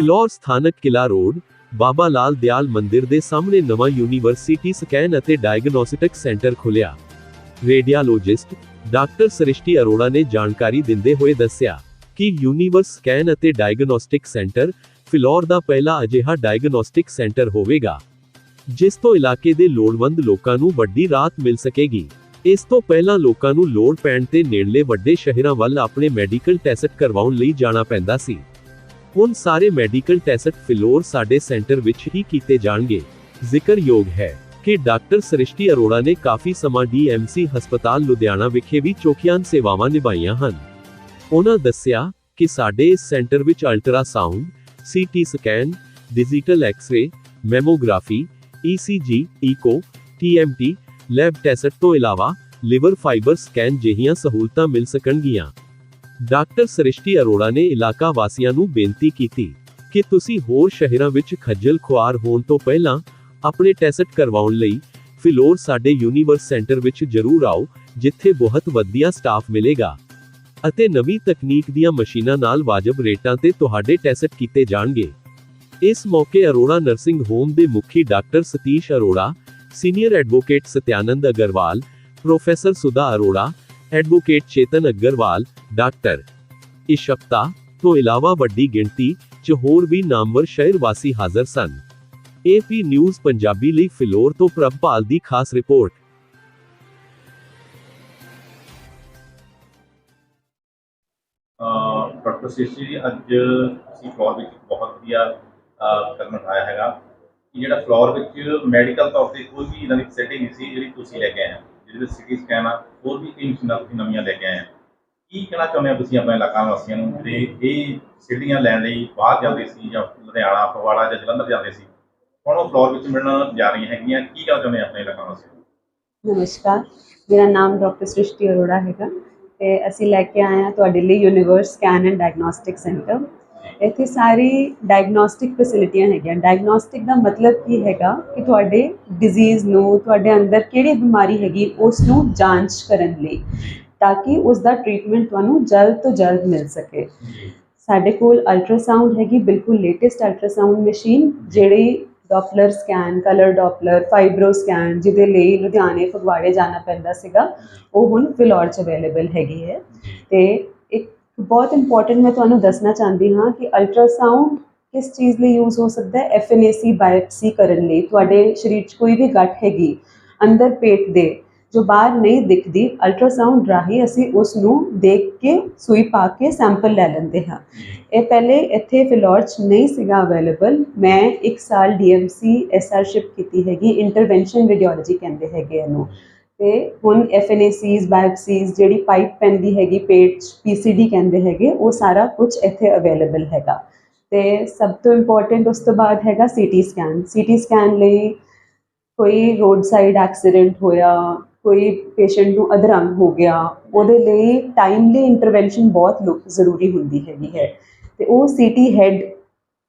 ਫਿਲੌਰ ਸਥਾਨਕ ਕਿਲਾ ਰੋਡ, ਬਾਬਾ ਲਾਲ ਦਿਆਲ ਮੰਦਿਰ ਦੇ ਸਾਹਮਣੇ ਨਵਾਂ ਯੂਨੀਵਰਸਿਟੀ ਸਕੈਨ ਅਤੇ ਡਾਇਗਨੋਸਟਿਕ ਸੈਂਟਰ ਖੁੱਲਿਆ ਰੇਡੀਓਲੋਜਿਸਟ ਡਾਕਟਰ ਸ੍ਰਿਸ਼ਟੀ ਅਰੋੜਾ ਨੇ ਜਾਣਕਾਰੀ ਦਿੰਦੇ ਹੋਏ ਦੱਸਿਆ ਕਿ ਯੂਨੀਵਰਸ ਸਕੈਨ ਅਤੇ ਡਾਇਗਨੋਸਟਿਕ ਸੈਂਟਰ ਫਿਲੌਰ ਦਾ ਪਹਿਲਾ ਅਜਿਹਾ ਡਾਇਗਨੋਸਟਿਕ ਸੈਂਟਰ ਹੋਵੇਗਾ, ਜਿਸ ਤੋਂ ਇਲਾਕੇ ਦੇ ਲੋੜਵੰਦ ਲੋਕਾਂ ਨੂੰ ਵੱਡੀ ਰਾਹਤ ਮਿਲ ਸਕੇਗੀ। ਇਸ ਤੋਂ ਪਹਿਲਾਂ ਲੋਕਾਂ ਨੂੰ ਲੋੜ ਪੈਣ ਤੇ ਨੇੜਲੇ ਵੱਡੇ ਸ਼ਹਿਰਾਂ ਵੱਲ ਆਪਣੇ ਮੈਡੀਕਲ ਟੈਸਟ ਕਰਵਾਉਣ ਲਈ ਜਾਣਾ ਪੈਂਦਾ ਸੀ। ਹੁਣ ਸਾਰੇ ਮੈਡੀਕਲ ਟੈਸਟ ਫਿਲੌਰ ਸਾਡੇ ਸੈਂਟਰ ਵਿੱਚ ਹੀ ਕੀਤੇ ਜਾਣਗੇ। ਜ਼ਿਕਰਯੋਗ ਹੈ ਕਿ ਡਾਕਟਰ ਸ੍ਰਿਸ਼ਟੀ ਅਰੋੜਾ ਨੇ ਕਾਫੀ ਸਮਾਂ ਡੀਐਮਸੀ ਹਸਪਤਾਲ ਲੁਧਿਆਣਾ ਵਿਖੇ ਵੀ ਚੌਕੀਆਂ ਸੇਵਾਵਾਂ ਨਿਭਾਈਆਂ ਹਨ। ਉਹਨਾਂ ਦੱਸਿਆ ਕਿ ਸਾਡੇ ਇਸ ਸੈਂਟਰ ਵਿੱਚ ultrasound, CT scan, digital X ray, mammography ECG echo TMT lab test ਤੋਂ ਇਲਾਵਾ ਲਿਵਰ ਫਾਈਬਰ ਸਕੈਨ ਜਿਹੀਆਂ ਸਹੂਲਤਾਂ ਮਿਲ ਸਕਣਗੀਆਂ। ਡਾਕਟਰ ਸ੍ਰਿਸ਼ਟੀ ਅਰੋੜਾ ਨੇ ਇਲਾਕਾ ਵਾਸੀਆਂ ਨੂੰ ਬੇਨਤੀ ਕੀਤੀ ਕਿ ਤੁਸੀਂ ਹੋਰ ਸ਼ਹਿਰਾਂ ਵਿੱਚ ਖੱਜਲ ਖੁਆਰ ਹੋਣ ਤੋਂ ਪਹਿਲਾਂ ਆਪਣੇ ਟੈਸਟ ਕਰਵਾਉਣ ਲਈ ਫਿਲੌਰ ਸਾਡੇ ਯੂਨੀਵਰਸ ਸੈਂਟਰ ਵਿੱਚ ਜ਼ਰੂਰ ਆਓ, ਜਿੱਥੇ ਬਹੁਤ ਵਧੀਆ ਸਟਾਫ ਮਿਲੇਗਾ ਅਤੇ ਨਵੀਂ ਤਕਨੀਕ ਦੀਆਂ ਮਸ਼ੀਨਾਂ ਨਾਲ ਵਾਜਬ ਰੇਟਾਂ ਤੇ ਤੁਹਾਡੇ ਟੈਸਟ ਕੀਤੇ ਜਾਣਗੇ। ਇਸ ਮੌਕੇ ਅਰੋੜਾ ਨਰਸਿੰਗ ਹੋਮ ਦੇ ਮੁਖੀ doctor Satish Arora, senior advocate Satyanand Agarwal, professor Sudha Arora advocate Chetan Agarwal doctor Ishkata ਤੋਂ ਇਲਾਵਾ ਵੱਡੀ ਗਿਣਤੀ 'ਚ ਹੋਰ ਵੀ ਨਾਮਵਰ ਸ਼ਹਿਰ ਵਾਸੀ ਹਾਜ਼ਰ ਸਨ ਏਪੀ ਨਿਊਜ਼ ਪੰਜਾਬੀ ਲਈ ਫਿਲੌਰ ਤੋਂ ਪ੍ਰਭਪਾਲ ਦੀ ਖਾਸ ਰਿਪੋਰਟ ਡਾਕਟਰ ਸ੍ਰਿਸ਼ਟੀ ਜੀ ਅੱਜ ਅਸੀਂ ਫਲੋਰ ਵਿੱਚ ਬਹੁਤ ਵਧੀਆ ਅਹ, ਕਦਮ ਉਠਾਇਆ ਹੈਗਾ ਕਿ ਜਿਹੜਾ ਫਲੋਰ ਵਿੱਚ ਮੈਡੀਕਲ ਤੌਰ ਤੇ ਕੋਈ ਵੀ ਇਹਨਾਂ ਦੀ ਫੈਸਿਲਿਟੀ ਨਹੀਂ ਸੀ ਜਿਹੜੀ ਤੁਸੀਂ ਲੈ ਕੇ ਆਏ ਹੋ ਸਿਟੀ ਸਕੈਨ ਆ, ਹੋਰ ਵੀ ਕਈ ਮਸ਼ੀਨਾਂ ਤੁਸੀਂ ਨਵੀਆਂ ਲੈ ਕੇ ਆਏ ਹੋ ਕੀ ਕਹਿਣਾ ਚਾਹੁੰਦੇ ਹੋ ਤੁਸੀਂ ਆਪਣੇ ਇਲਾਕਾ ਵਾਸੀਆਂ ਨੂੰ ਜਿਹੜੇ ਇਹ ਸਿਟੀਆਂ ਲੈਣ ਲਈ ਬਾਹਰ ਜਾਂਦੇ ਸੀ ਜਾਂ ਲੁਧਿਆਣਾ, ਫਗਵਾੜਾ ਜਾਂ ਜਲੰਧਰ ਜਾਂਦੇ ਸੀ? ਹੁਣ ਉਹ ਫਲੋਰ ਵਿੱਚ ਮਿਲਣ ਜਾ ਰਹੀਆਂ ਹੈਗੀਆਂ, ਕੀ ਕਹਿਣਾ ਚਾਹੁੰਦੇ ਹੋ ਆਪਣੇ ਇਲਾਕਾ ਵਾਸੀਆਂ ਨੂੰ? ਨਮਸਕਾਰ, ਮੇਰਾ ਨਾਮ ਡਾਕਟਰ ਸ੍ਰਿਸ਼ਟੀ ਅਰੋੜਾ ਹੈਗਾ ਤੇ ਅਸੀਂ ਲੈ ਕੇ ਆਏ ਹਾਂ ਤੁਹਾਡੇ ਲਈ Universe scan and diagnostic centre ਇੱਥੇ ਸਾਰੀ ਡਾਇਗਨੋਸਟਿਕ ਫੈਸਿਲਿਟੀਆਂ ਹੈਗੀਆਂ। ਡਾਇਗਨੋਸਟਿਕ ਦਾ ਮਤਲਬ ਕੀ ਹੈਗਾ ਕਿ ਤੁਹਾਡੇ ਡਿਜ਼ੀਜ਼ ਨੂੰ ਤੁਹਾਡੇ ਅੰਦਰ ਕਿਹੜੀ ਬਿਮਾਰੀ ਹੈਗੀ ਉਸ ਨੂੰ ਜਾਂਚ ਕਰਨ ਲਈ ਤਾਂ ਕਿ ਉਸ ਦਾ ਟ੍ਰੀਟਮੈਂਟ ਤੁਹਾਨੂੰ ਜਲਦ ਤੋਂ ਜਲਦ ਮਿਲ ਸਕੇ। ਸਾਡੇ ਕੋਲ ਅਲਟਰਾਸਾਊਂਡ ਹੈਗੀ ਬਿਲਕੁਲ ਲੇਟੈਸਟ ਅਲਟਰਾਸਾਊਂਡ ਮਸ਼ੀਨ ਜਿਹੜੀ Doppler scan colour Doppler fibro scan ਜਿਹਦੇ ਲਈ ਲੁਧਿਆਣੇ ਫਗਵਾੜੇ ਜਾਣਾ ਪੈਂਦਾ ਸੀਗਾ ਉਹ ਹੁਣ ਫਿਲੌਰ 'ਚ ਅਵੇਲੇਬਲ ਹੈਗੀ ਹੈ। ਤੇ ਇੱਕ ਬਹੁਤ ਇੰਪੋਰਟੈਂਟ ਮੈਂ ਤੁਹਾਨੂੰ ਦੱਸਣਾ ਚਾਹੁੰਦੀ ਹਾਂ ਕਿ ਅਲਟਰਾਸਾਊਂਡ ਕਿਸ ਚੀਜ਼ ਲਈ ਯੂਜ਼ ਹੋ ਸਕਦਾ ਹੈ? ਐਫਐਨਏਸੀ ਬਾਇਓਪਸੀ ਕਰਨ ਲਈ। ਤੁਹਾਡੇ ਸਰੀਰ 'ਚ ਕੋਈ ਵੀ ਗੱਠ ਹੈਗੀ ਅੰਦਰ ਪੇਟ ਦੇ ਜੋ ਬਾਹਰ ਨਹੀਂ ਦਿਖਦੀ ਅਲਟਰਾਸਾਊਂਡ ਰਾਹੀਂ ਅਸੀਂ ਉਸ ਨੂੰ ਦੇਖ ਕੇ ਸੂਈ ਪਾ ਕੇ ਸੈਂਪਲ ਲੈ ਲੈਂਦੇ ਹਾਂ। ਇਹ ਪਹਿਲੇ ਇੱਥੇ ਫਿਲੌਰ 'ਚ ਨਹੀਂ ਸੀਗਾ ਅਵੇਲੇਬਲ ਮੈਂ ਇੱਕ ਸਾਲ ਡੀਐਮਸੀ ਐਸਆਰਸ਼ਿਪ ਕੀਤੀ ਹੈਗੀ। ਇੰਟਰਵੈਂਸ਼ਨ ਰੇਡੀਓਲੋਜੀ ਕਹਿੰਦੇ ਹੈਗੇ ਇਹਨੂੰ। ਤੇ ਹੁਣ ਐਫਐਨਏਸੀਜ਼ ਬਾਇਓਪਸੀਜ਼ ਜਿਹੜੀ ਪਾਈਪ ਪੈਂਦੀ ਹੈਗੀ, ਪੇਟ 'ਚ ਪੀਸੀਡੀ ਕਹਿੰਦੇ ਹੈਗੇ, ਉਹ ਸਾਰਾ ਕੁਝ ਇੱਥੇ ਅਵੇਲੇਬਲ ਹੈਗਾ। ਤੇ ਸਭ ਤੋਂ ਇੰਪੋਰਟੈਂਟ ਉਸ ਤੋਂ ਬਾਅਦ ਹੈਗਾ ਸੀਟੀ ਸਕੈਨ ਸੀਟੀ ਸਕੈਨ ਲਈ ਕੋਈ ਰੋਡ ਸਾਈਡ ਐਕਸੀਡੈਂਟ ਹੋਇਆ, ਕੋਈ ਪੇਸ਼ੈਂਟ ਨੂੰ ਅਧਰੰਗ ਹੋ ਗਿਆ, ਉਹਦੇ ਲਈ ਟਾਈਮਲੀ ਇੰਟਰਵੈਂਸ਼ਨ ਬਹੁਤ ਲੋ- ਜ਼ਰੂਰੀ ਹੁੰਦੀ ਹੈਗੀ ਹੈ। ਤੇ ਉਹ ਸੀਟੀ ਹੈਡ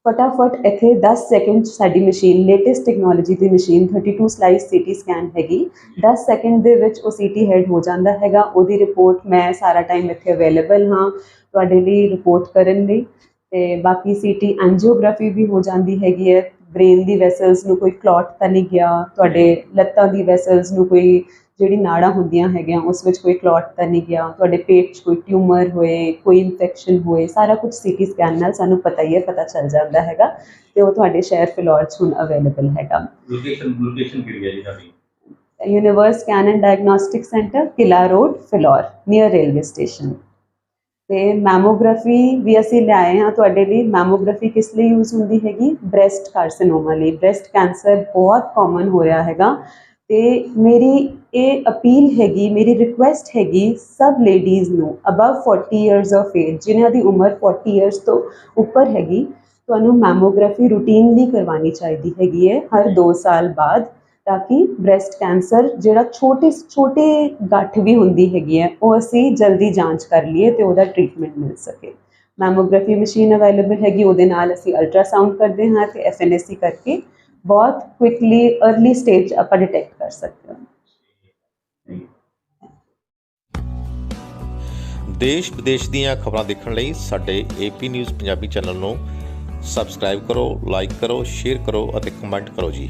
ਫਟਾਫਟ ਇੱਥੇ 10 ਸੈਕਿੰਡ 'ਚ ਸਾਡੀ ਮਸ਼ੀਨ ਲੇਟੈਸਟ ਟੈਕਨੋਲੋਜੀ ਦੀ ਮਸ਼ੀਨ 32 ਸਲਾਈਸ ਸੀਟੀ ਸਕੈਨ ਹੈਗੀ। 10 ਸੈਕਿੰਡ ਦੇ ਵਿੱਚ ਉਹ ਸੀਟੀ ਹੈਡ ਹੋ ਜਾਂਦਾ ਹੈਗਾ। ਉਹਦੀ ਰਿਪੋਰਟ ਮੈਂ ਸਾਰਾ ਟਾਈਮ ਇੱਥੇ ਅਵੇਲੇਬਲ ਹਾਂ, ਤੁਹਾਡੇ ਲਈ ਰਿਪੋਰਟ ਕਰਨ ਲਈ। ਤੇ ਬਾਕੀ ਸੀਟੀ ਐਂਜੀਓਗ੍ਰਾਫੀ ਵੀ ਹੋ ਜਾਂਦੀ ਹੈਗੀ ਹੈ। ਬ੍ਰੇਨ ਦੀ ਵੈਸਲਸ ਨੂੰ ਕੋਈ ਕਲੌਟ ਤਾਂ ਨਹੀਂ ਗਿਆ ਤੁਹਾਡੇ ਲੱਤਾਂ ਦੀ ਵੈਸਲਸ ਨੂੰ ਕੋਈ ਜਿਹੜੀ ਨਾੜਾਂ ਹੁੰਦੀਆਂ ਹੈਗੀਆਂ ਉਸ ਵਿੱਚ ਕੋਈ ਕਲੌਟ ਤਾਂ ਨਹੀਂ ਗਿਆ ਤੁਹਾਡੇ ਪੇਟ 'ਚ ਕੋਈ ਟਿਊਮਰ ਹੋਏ ਕੋਈ ਇਨਫੈਕਸ਼ਨ ਹੋਏ ਸਾਰਾ ਕੁਝ ਸੀਟੀ ਸਕੈਨ ਨਾਲ ਸਾਨੂੰ ਪਤਾ ਹੀ ਹੈ ਪਤਾ ਚੱਲ ਜਾਂਦਾ ਹੈਗਾ ਤੇ ਉਹ ਤੁਹਾਡੇ ਸ਼ਹਿਰ ਫਿਲੌਰ 'ਚ ਹੁਣ ਅਵੇਲੇਬਲ ਹੈਗਾ। ਲੋਕੇਸ਼ਨ ਲੋਕੇਸ਼ਨ ਕਿਹੜੀ ਹੈ ਜੀ ਸਾਡੀ universe scan and diagnostic centre Qila road Phillaur near railway station ਤੇ ਮੈਮੋਗ੍ਰਾਫੀ ਵੀ ਅਸੀਂ ਲਿਆਏ ਹਾਂ ਤੁਹਾਡੇ ਲਈ। ਮੈਮੋਗ੍ਰਾਫੀ ਕਿਸ ਲਈ ਯੂਜ਼ ਹੁੰਦੀ ਹੈਗੀ? ਬ੍ਰੈਸਟ ਕਾਰਸਿਨੋਮਾ ਲਈ। ਬ੍ਰੈਸਟ ਕੈਂਸਰ ਬਹੁਤ ਕਾਮਨ ਹੋ ਰਿਹਾ ਹੈਗਾ। ਤੇ ਮੇਰੀ ਇਹ ਅਪੀਲ ਹੈਗੀ, ਮੇਰੀ ਰਿਕੁਐਸਟ ਹੈਗੀ ਸਭ ਲੇਡੀਜ਼ ਨੂੰ ਅਬਵ 40 ਇਅਰਸ ਆਫ ਏਜ ਜਿਨ੍ਹਾਂ ਦੀ ਉਮਰ 40 ਇਅਰਸ ਤੋਂ ਉੱਪਰ ਹੈਗੀ, ਤੁਹਾਨੂੰ ਮੈਮੋਗ੍ਰਾਫੀ ਰੂਟੀਨਲੀ ਕਰਵਾਉਣੀ ਚਾਹੀਦੀ ਹੈਗੀ ਹੈ ਹਰ 2 ਸਾਲ ਬਾਅਦ। ਤਾਂ ਕਿ ਬ੍ਰੈਸਟ ਕੈਂਸਰ ਜਿਹੜਾ ਛੋਟੇ ਛੋਟੇ ਗੱਠ ਵੀ ਹੁੰਦੀ ਹੈਗੀ ਹੈ, ਉਹ ਅਸੀਂ ਜਲਦੀ ਜਾਂਚ ਕਰ ਲਈਏ ਤੇ ਉਹਦਾ ਟ੍ਰੀਟਮੈਂਟ ਮਿਲ ਸਕੇ। ਮੈਮੋਗ੍ਰਾਫੀ ਮਸ਼ੀਨ ਅਵੇਲੇਬਲ ਹੈਗੀ, ਉਹਦੇ ਨਾਲ ਅਸੀਂ ਅਲਟਰਾਸਾਊਂਡ ਕਰਦੇ ਹਾਂ ਤੇ ਐਫਐਨਐਸਸੀ ਕਰਕੇ ਬਹੁਤ ਕੁਇਕਲੀ अर्ਲੀ ਸਟੇਜ ਆਪਾਂ ਡਿਟੈਕਟ ਕਰ ਸਕਦੇ ਹਾਂ। ਦੇਸ਼, ਵਿਦੇਸ਼ ਦੀਆਂ ਖਬਰਾਂ ਦੇਖਣ ਲਈ ਸਾਡੇ ਏਪੀ ਨਿਊਜ਼ ਪੰਜਾਬੀ ਚੈਨਲ ਨੂੰ ਸਬਸਕ੍ਰਾਈਬ ਕਰੋ ਲਾਈਕ ਕਰੋ ਸ਼ੇਅਰ ਕਰੋ ਅਤੇ ਕਮੈਂਟ ਕਰੋ ਜੀ।